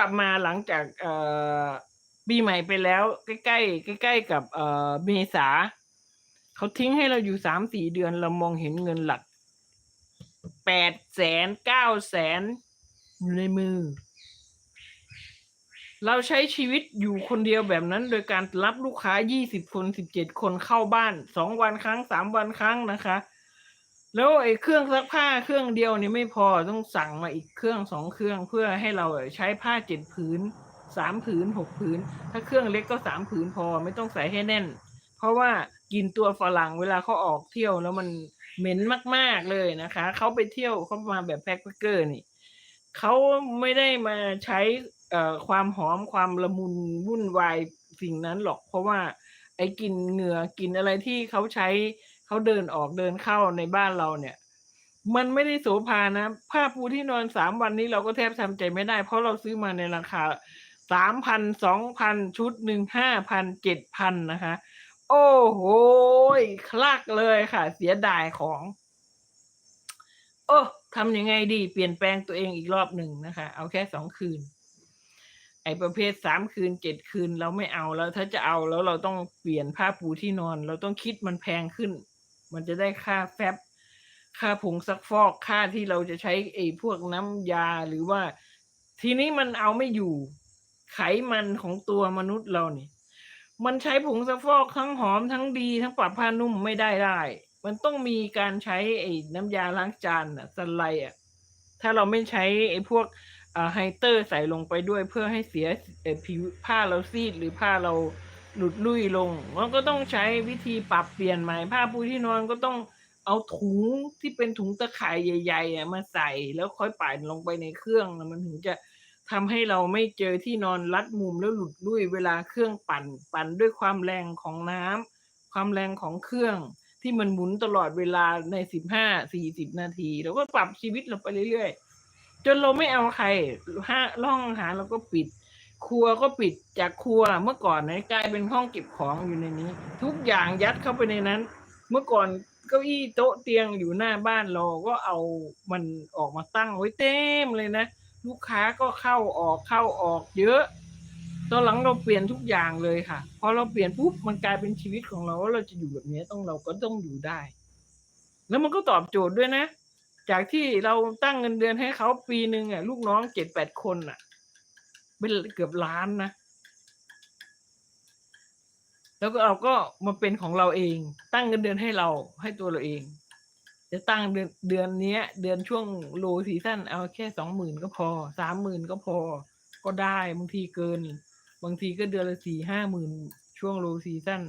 กลับมาหลังจากปีใหม่ไปแล้ว ใกล้ใกล้ๆกับเอ่อเมษาเขาทิ้งให้เราอยู่สามสี่เดือนเรามองเห็นเงินหลักแปดแสนเก้าแสนอยู่ในมือ เราใช้ชีวิตอยู่คนเดียวแบบนั้น โดยการรับลูกค้ายี่สิบคนสิบเจ็ดคนเข้าบ้านสองวันครั้งสามวันครั้งนะคะ แล้วไอ้เครื่องซักผ้าเครื่องเดียวนี่ไม่พอต้องสั่งมาอีกเครื่องสองเครื่องเพื่อให้เราใช้ผ้าเจ็ดผืนสามผืนหกผืน ถ้าเครื่องเล็กก็สามผืนพอไม่ต้องใส่ให้แน่น เพราะว่ากินตัวฝรั่งเวลาเขาออกเที่ยวแล้วมันเหม็นมากๆเลยนะคะเขาไปเที่ยวเขามาแบบแพ็คเกอร์นี่เขาไม่ได้มาใช้ความหอมความละมุนวุ่นวายสิ่งนั้นหรอก เพราะว่าไอ้กินเหงื่อกินอะไรที่เขาใช้ เขาเดินออกเดินเข้าในบ้านเราเนี่ย มันไม่ได้โสภานะ ผ้าปูที่นอนสามวันนี้เราก็แทบทำใจไม่ได้ เพราะเราซื้อมาในราคาสามพันสองพันชุดหนึ่งห้าพันเจ็ดพันนะคะ โอ้โหคลักเลยค่ะ เสียดายของ โอ้ทำยังไงดี เปลี่ยนแปลงตัวเองอีกรอบหนึ่งนะคะ เอาแค่สองคืน ไอ้ประเภทสามคืนเจ็ดคืนเราไม่เอาแล้ว ถ้าจะเอาแล้วเราต้องเปลี่ยนผ้าปูที่นอน เราต้องคิดมันแพงขึ้น มันจะได้ค่าแฟบ ค่าผงซักฟอกค่าที่เราจะใช้ไอ้พวกน้ำยาหรือว่า ทีนี้มันเอาไม่อยู่ ไขมันของตัวมนุษย์เราเนี่ย มันใช้ผงซักฟอกทั้งหอมทั้งดีทั้งปรับผ้านุ่มไม่ได้ได้ มันต้องมีการใช้ไอ้น้ำยาล้างจานอะสไลด์อะถ้าเราไม่ใช้ไอ้พวกไฮเตอร์ใส่ลงไปด้วยเพื่อให้เสียผิวผ้าเราซีดหรือผ้าเรา หลุดลุ่ยลง มันก็ต้องใช้วิธีปรับเปลี่ยนใหม่ผ้าปูที่นอนก็ต้องเอาถุงที่เป็นถุงตะข่ายใหญ่ๆอะมาใส่แล้วค่อยปั่นลงไปในเครื่องมันถึงจะทำให้เราไม่เจอที่นอนรัดมุมแล้วหลุดลุ่ยเวลาเครื่องปั่น ปั่นด้วยความแรงของน้ำความแรงของเครื่อง ที่มันหมุนตลอดเวลาในสิบห้าสี่สิบนาทีเราก็ปรับชีวิตเราไปเรื่อยๆ จนเราไม่เอาใครห้าห้องหาเราก็ปิด ครัวก็ปิดจากครัวเมื่อก่อนนะกลายเป็นห้องเก็บของอยู่ในนี้ ทุกอย่างยัดเข้าไปในนั้น เมื่อก่อนเก้าอี้โต๊ะเตียงอยู่หน้าบ้านเราก็เอามันออกมาตั้งไว้เต็มเลยนะ ลูกค้าก็เข้าออกเข้าออกเยอะ ตอนหลังเราเปลี่ยนทุกอย่างเลยค่ะ พอเราเปลี่ยนปุ๊บมันกลายเป็นชีวิตของเราว่าเราจะอยู่แบบนี้ต้องเราก็ต้องอยู่ได้ แล้วมันก็ตอบโจทย์ด้วยนะ จากที่เราตั้งเงินเดือนให้เขาปีหนึ่งอะลูกน้องเจ็ดแปดคนอะ เป็นเกือบล้านนะ แล้วก็เราก็มาเป็นของเราเอง ตั้งเงินเดือนให้เราให้ตัวเราเอง จะตั้งเดือนเดือนนี้เดือนช่วงโลซีซั่นเอาแค่สองหมื่นก็พอสามหมื่นก็พอ ก็ได้บางทีเกิน บางทีก็เดือนละสี่ห้าหมื่นช่วงโลซีซั่น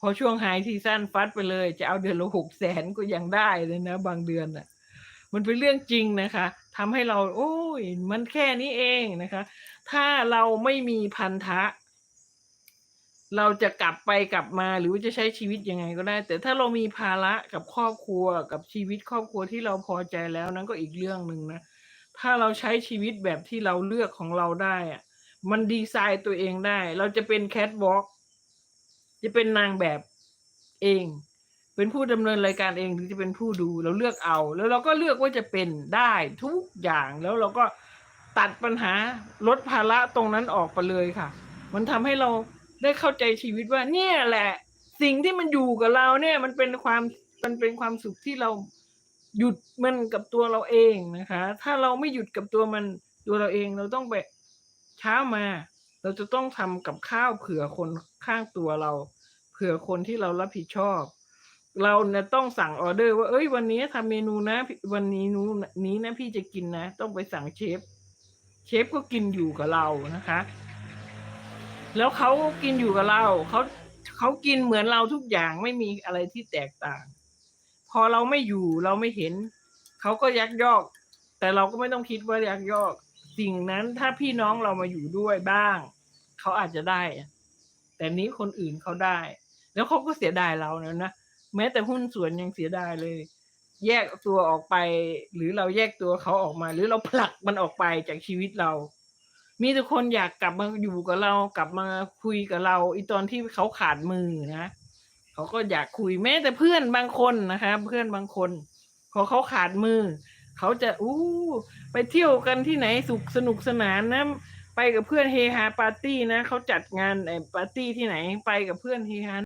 พอช่วงไฮซีซั่นฟัดไปเลย จะเอาเดือนละหกแสนก็ยังได้เลยนะ บางเดือนอะ มันเป็นเรื่องจริงนะคะทำให้เรา โอ้ย มันแค่นี้เองนะคะ ถ้าเราไม่มีพันธะ เราจะกลับไปกลับมาหรือว่าจะใช้ชีวิตยังไงก็ได้ แต่ถ้าเรามีภาระกับครอบครัวกับชีวิตครอบครัวที่เราพอใจแล้วนั้นก็อีกเรื่องหนึ่งนะถ้าเราใช้ชีวิตแบบที่เราเลือกของเราได้อะมันดีไซน์ตัวเองได้ เราจะเป็นแคทวอล์กจะเป็นนางแบบเอง เป็นผู้ดำเนินรายการเองหรือจะเป็นผู้ดูเราเลือกเอา แล้วเราก็เลือกว่าจะเป็นได้ทุกอย่างแล้วเราก็ตัดปัญหาลดภาระตรงนั้นออกไปเลยค่ะ มันทำให้เราได้เข้าใจชีวิตว่า เนี่ยแหละ สิ่งที่มันอยู่กับเราเนี่ย มันเป็นความมันเป็นความสุขที่เราหยุดมันกับตัวเราเองนะคะ ถ้าเราไม่หยุดกับตัวมันตัวเราเองเราต้องไปเช้ามา เราจะต้องทำกับข้าวเผื่อคนข้างตัวเรา เผื่อคนที่เรารับผิดชอบ เราเนี่ยต้องสั่งออเดอร์ว่าเอ้ยวันนี้ทำเมนูนะ วันนี้นูนี้นะพี่จะกินนะ ต้องไปสั่งเชฟ เชฟก็กินอยู่กับเรานะคะ แล้วเขากินอยู่กับเราเขาเขากินเหมือนเราทุกอย่างไม่มีอะไรที่แตกต่าง พอเราไม่อยู่เราไม่เห็น เขาก็ยักยอก แต่เราก็ไม่ต้องคิดว่ายักยอก สิ่งนั้นถ้าพี่น้องเรามาอยู่ด้วยบ้าง เขาอาจจะได้ แต่นี้คนอื่นเขาได้ แล้วเขาก็เสียดายเราเนะนะ แม้แต่หุ้นส่วนยังเสียดายเลย แยกตัวออกไป หรือเราแยกตัวเขาออกมา หรือเราผลักมันออกไปจากชีวิตเรา มีแต่คนอยากกลับมาอยู่กับเรา กลับมาคุยกับเราอีตอนที่เขาขาดมือนะเขาก็อยากคุยแม้แต่เพื่อนบางคนนะคะเพื่อนบางคนพอเขาขาดมือ เขาจะอู้ไปเที่ยวกันที่ไหนสุขสนุกสนานนะไปกับเพื่อนเฮฮาปาร์ตี้นะเขาจัดงานไอ้ปาร์ตี้ที่ไหนไปกับเพื่อนเฮฮา